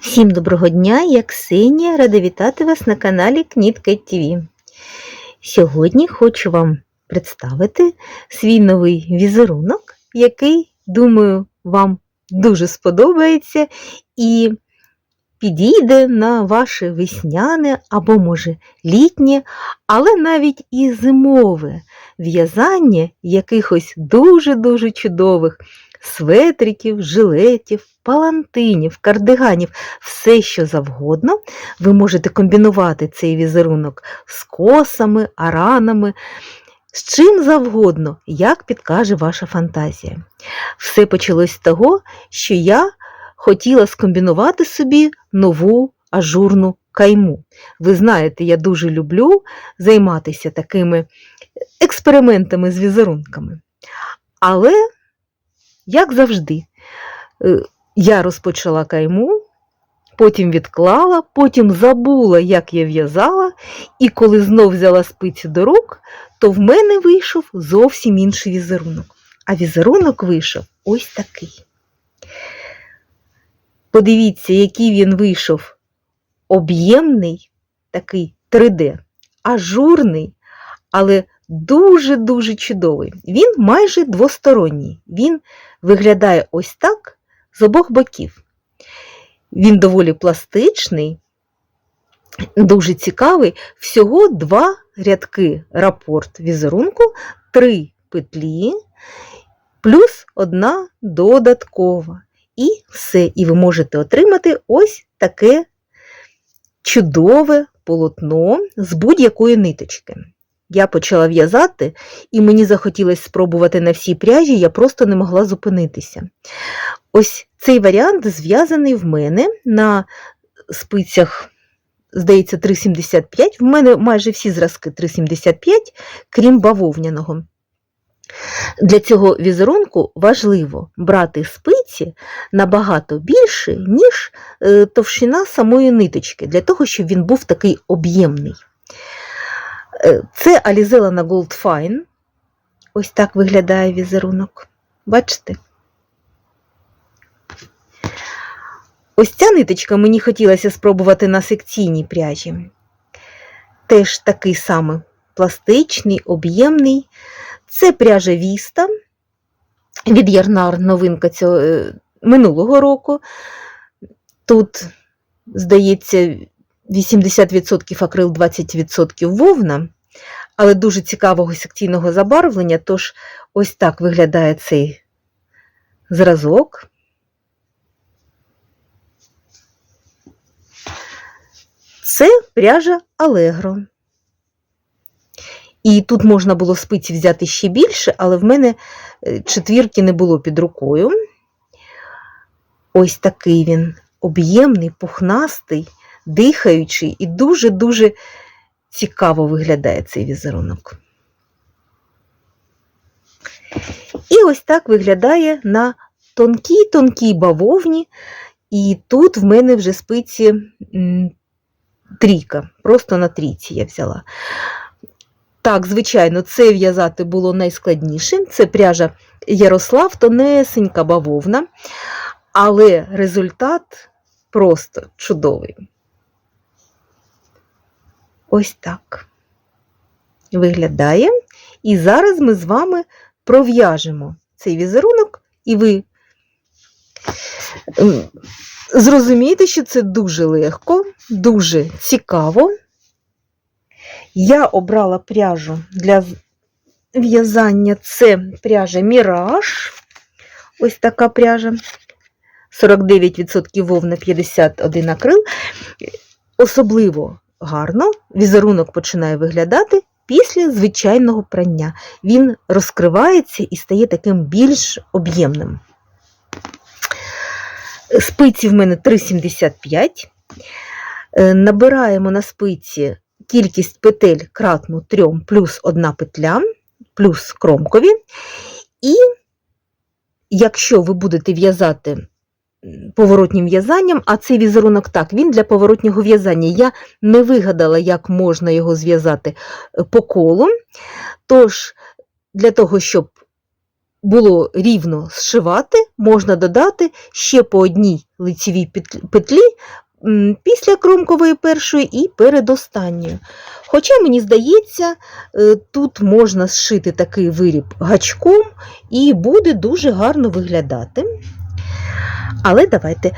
Всім доброго дня, я Ксенія, рада вітати вас на каналі Кнітка ТВ. Сьогодні хочу вам представити свій новий візерунок, який, думаю, вам дуже сподобається і підійде на ваше весняне або, може, літнє, але навіть і зимове в'язання якихось дуже-дуже чудових светриків, жилетів, палантинів, кардиганів, все що завгодно. Ви можете комбінувати цей візерунок з косами, аранами, з чим завгодно, як підкаже ваша фантазія. Все почалось з того, що я хотіла скомбінувати собі нову ажурну кайму. Ви знаєте, я дуже люблю займатися такими експериментами з візерунками. Але як завжди, е, я розпочала кайму, потім відклала, потім забула, як я в'язала, і коли знов взяла спиці до рук, то в мене вийшов зовсім інший візерунок. А візерунок вийшов ось такий. Подивіться, який він вийшов об'ємний, такий 3D, ажурний, але дуже-дуже чудовий. Він майже двосторонній. Він виглядає ось так з обох боків. Він доволі пластичний, дуже цікавий. Всього два рядки рапорт візерунку, три петлі, плюс одна додаткова. І все. І ви можете отримати ось таке чудове полотно з будь-якої ниточки. Я почала в'язати, і мені захотілося спробувати на всій пряжі, я просто не могла зупинитися. Ось цей варіант зв'язаний в мене на спицях, здається, 3,75. В мене майже всі зразки 3,75, крім бавовняного. Для цього візерунку важливо брати спиці набагато більше, ніж е, товщина самої ниточки, для того, щоб він був такий об'ємний. Е, Це Alizella на Gold Fine. Ось так виглядає візерунок. Бачите? Ось ця ниточка мені хотілося спробувати на секційній пряжі. Теж такий самий пластичний, об'ємний. Це пряжа Віста від Ярнар новинка цього, е, минулого року. Тут, здається, 80% акрил, 20% вовна, але дуже цікавого секційного забарвлення, тож ось так виглядає цей зразок. Це пряжа Allegro. І тут можна було спиці взяти ще більше, але в мене е, четвірки не було під рукою. Ось такий він об'ємний, пухнастий, дихаючий і дуже-дуже цікаво виглядає цей візерунок. І ось так виглядає на тонкій-тонкій бавовні, і тут в мене вже спиці трійка, просто на трійці я взяла. Так, звичайно, це в'язати було найскладнішим. Це пряжа Ярослав, тонесенька бавовна, але результат просто чудовий. Ось так виглядає. І зараз ми з вами пров'яжемо цей візерунок, і ви м, зрозумієте, що це дуже легко, дуже цікаво. Я обрала пряжу для в'язання це пряжа Міраж. Ось така пряжа. 49% вовна, 51 акрил. Особливо гарно візерунок починає виглядати після звичайного прання. Він розкривається і стає таким більш об'ємним. Спиці в мене 3,75. Е, Набираємо на спиці кількість петель кратну 3 плюс 1 петля. плюс кромкові. І якщо ви будете в'язати поворотнім в'язанням, а цей візерунок так, він для поворотнього в'язання. Я не вигадала, як можна його зв'язати е, по колу. Тож, для того, щоб було рівно зшивати, можна додати ще по одній лицевій петлі- після кромкової першої і передостанньої. Хоча, мені здається, е, тут можна зшити такий виріб гачком і буде дуже гарно виглядати. Але давайте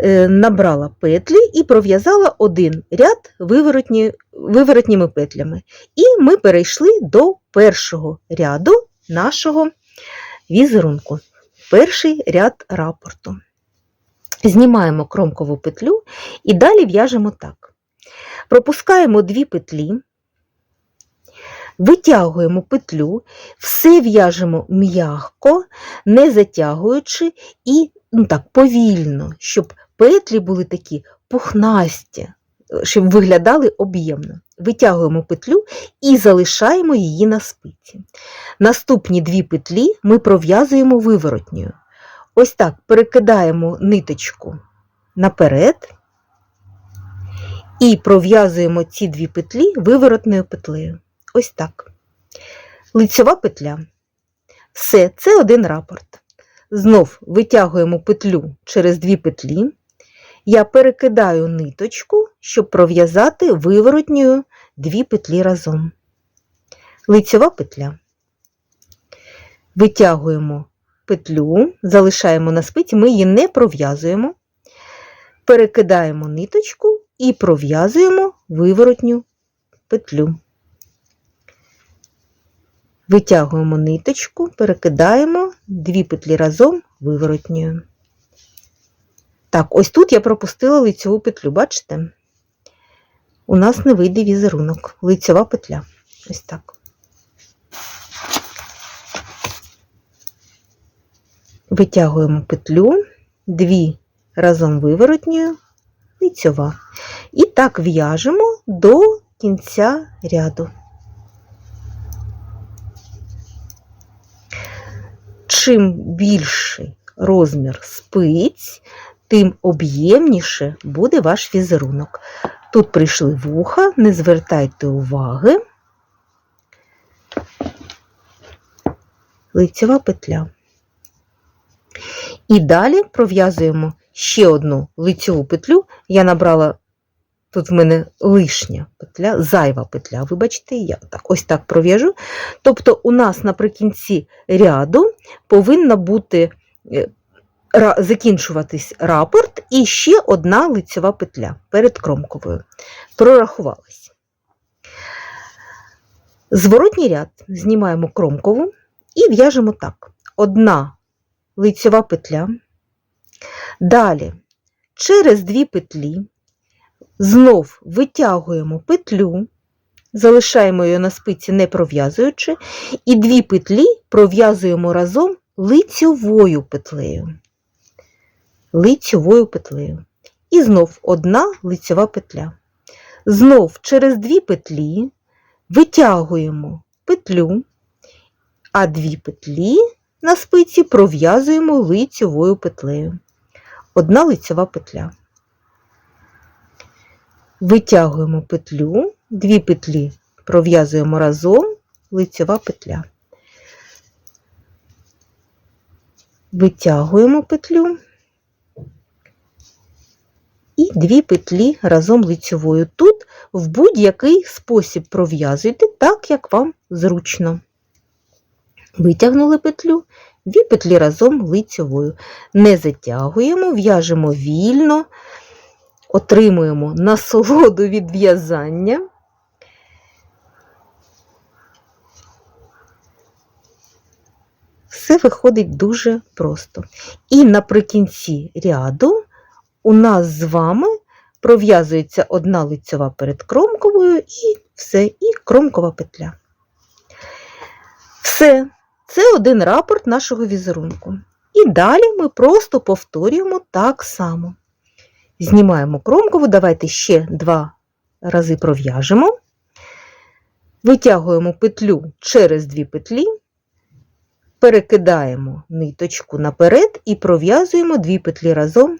е, набрала петлі і пров'язала один ряд виворотні, виворотніми петлями. І ми перейшли до першого ряду нашого візерунку. Перший ряд рапорту. Знімаємо кромкову петлю і далі в'яжемо так. Пропускаємо дві петлі, витягуємо петлю, все в'яжемо м'яко, не затягуючи і ну так, повільно, щоб петлі були такі пухнасті, щоб виглядали об'ємно. Витягуємо петлю і залишаємо її на спиці. Наступні дві петлі ми пров'язуємо виворотньою. Ось так перекидаємо ниточку наперед і пров'язуємо ці дві петлі виворотною петлею. Ось так. Лицьова петля. Все, це один рапорт. Знов витягуємо петлю через дві петлі. Я перекидаю ниточку, щоб пров'язати виворотньою дві петлі разом. Лицьова петля. Витягуємо петлю, залишаємо на спиці, ми її не пров'язуємо. Перекидаємо ниточку і пров'язуємо виворотню петлю. Витягуємо ниточку, перекидаємо дві петлі разом виворотньою. Так, ось тут я пропустила лицьову петлю, бачите? У нас не вийде візерунок. Лицьова петля. Ось так. Витягуємо петлю, дві разом виворотньою, лицьова. І так в'яжемо до кінця ряду. Чим більший розмір спиць, тим об'ємніше буде ваш візерунок. Тут прийшли вуха, не звертайте уваги. Лицева петля. І далі пров'язуємо ще одну лицеву петлю. Я набрала, тут в мене лишня петля, зайва петля, вибачте, я так, ось так пров'яжу. Тобто у нас наприкінці ряду повинна бути е, закінчуватись рапорт і ще одна лицева петля перед кромковою. Прорахувалась. Зворотній ряд знімаємо кромкову і в'яжемо так: одна лицева петля. Далі через дві петлі знов витягуємо петлю, залишаємо її на спиці, не пров'язуючи, і дві петлі пров'язуємо разом лицьовою петлею. Лицьовою петлею. І знов одна лицьова петля. Знов через дві петлі витягуємо петлю, а дві петлі на спиці пров'язуємо лицьовою петлею. Одна лицьова петля. Витягуємо петлю, дві петлі пров'язуємо разом, лицьова петля. Витягуємо петлю і дві петлі разом лицьовою. Тут в будь-який спосіб пров'язуйте так, як вам зручно. Витягнули петлю, дві петлі разом лицьовою. Не затягуємо, в'яжемо вільно, отримуємо насолоду від в'язання. Все виходить дуже просто. І наприкінці ряду у нас з вами пров'язується одна лицьова перед кромковою і все, і кромкова петля. Все, це один рапорт нашого візерунку. І далі ми просто повторюємо так само. Знімаємо кромкову, давайте ще два рази пров'яжемо. Витягуємо петлю через дві петлі, перекидаємо ниточку наперед і пров'язуємо дві петлі разом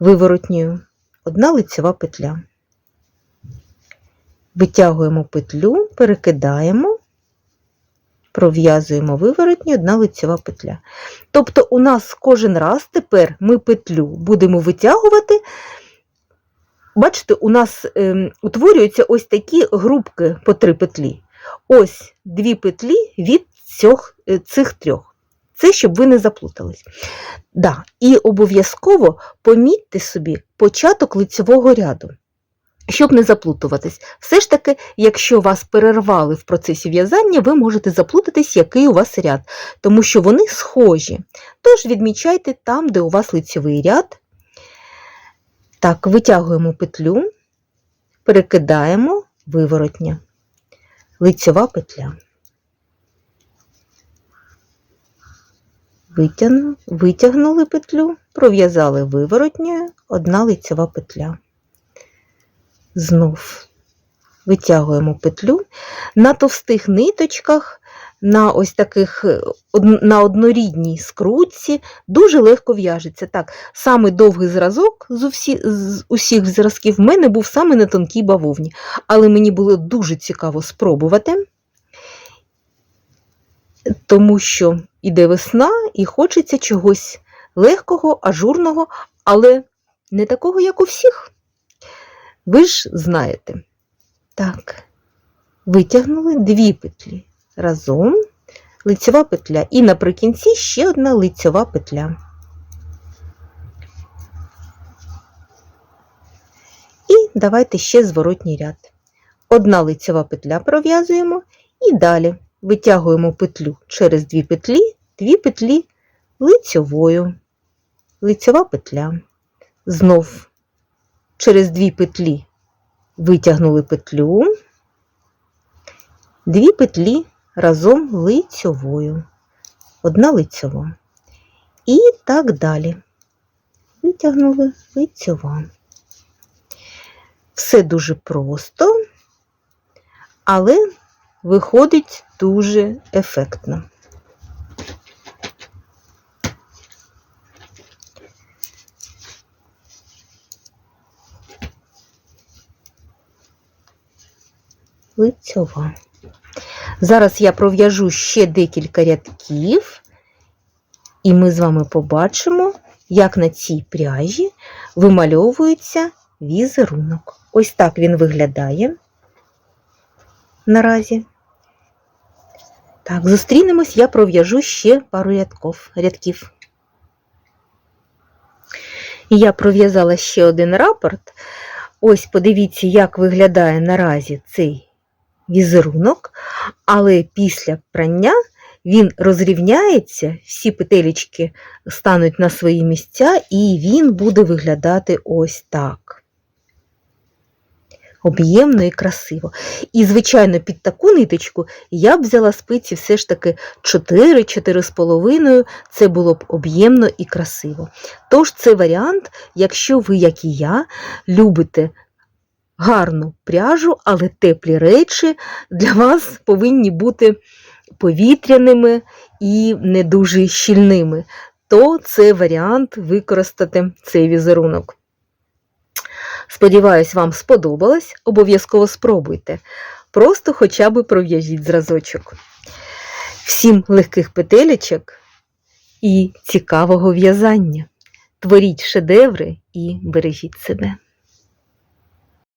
виворотньою. Одна лицьова петля. Витягуємо петлю, перекидаємо, пров'язуємо виворотню, одна лицьова петля. Тобто у нас кожен раз тепер ми петлю будемо витягувати. Бачите, у нас ем, утворюються ось такі групки по три петлі. Ось дві петлі від цьох, е, цих трьох. Це щоб ви не заплутались. Да. І обов'язково помітьте собі початок лицевого ряду. Щоб не заплутуватись, все ж таки, якщо вас перервали в процесі в'язання, ви можете заплутатись, який у вас ряд, тому що вони схожі. Тож відмічайте там, де у вас лицевий ряд. Так, витягуємо петлю, перекидаємо виворотня, лицьова петля. Витягну, витягнули петлю, пров'язали виворотньою, одна лицьова петля. Знов витягуємо петлю. На товстих ниточках, на ось таких е, на однорідній скрутці дуже легко в'яжеться. Так, саме довгий зразок з, усі, з усіх зразків в мене був саме на тонкій бавовні, але мені було дуже цікаво спробувати, тому що іде весна і хочеться чогось легкого, ажурного, але не такого, як у всіх. Ви ж знаєте. Так, витягнули дві петлі разом, лицьова петля, і наприкінці ще одна лицьова петля. І давайте ще зворотній ряд. Одна лицьова петля пров'язуємо і далі витягуємо петлю через дві петлі, дві петлі лицьовою, лицьова петля. Знов через дві петлі витягнули петлю, дві петлі разом лицьовою, одна лицьова. І так далі. Витягнули лицьова. Все дуже просто, але виходить дуже ефектно. Лицьова. Зараз я пров'яжу ще декілька рядків, і ми з вами побачимо, як на цій пряжі вимальовується візерунок. Ось так він виглядає наразі. Так, зустрінемось, я пров'яжу ще пару рядків. рядків. І я пров'язала ще один рапорт. Ось подивіться, як виглядає наразі цей візерунок, але після прання він розрівняється, всі петелечки стануть на свої місця, і він буде виглядати ось так. Об'ємно і красиво. І, звичайно, під таку ниточку я б взяла спиці все ж таки 4-4,5, це було б об'ємно і красиво. Тож це варіант, якщо ви, як і я, любите гарну пряжу, але теплі речі для вас повинні бути повітряними і не дуже щільними, то це варіант використати цей візерунок. Сподіваюсь, вам сподобалось. Обов'язково спробуйте. Просто хоча б пров'яжіть зразочок. Всім легких петелечок і цікавого в'язання. Творіть шедеври і бережіть себе.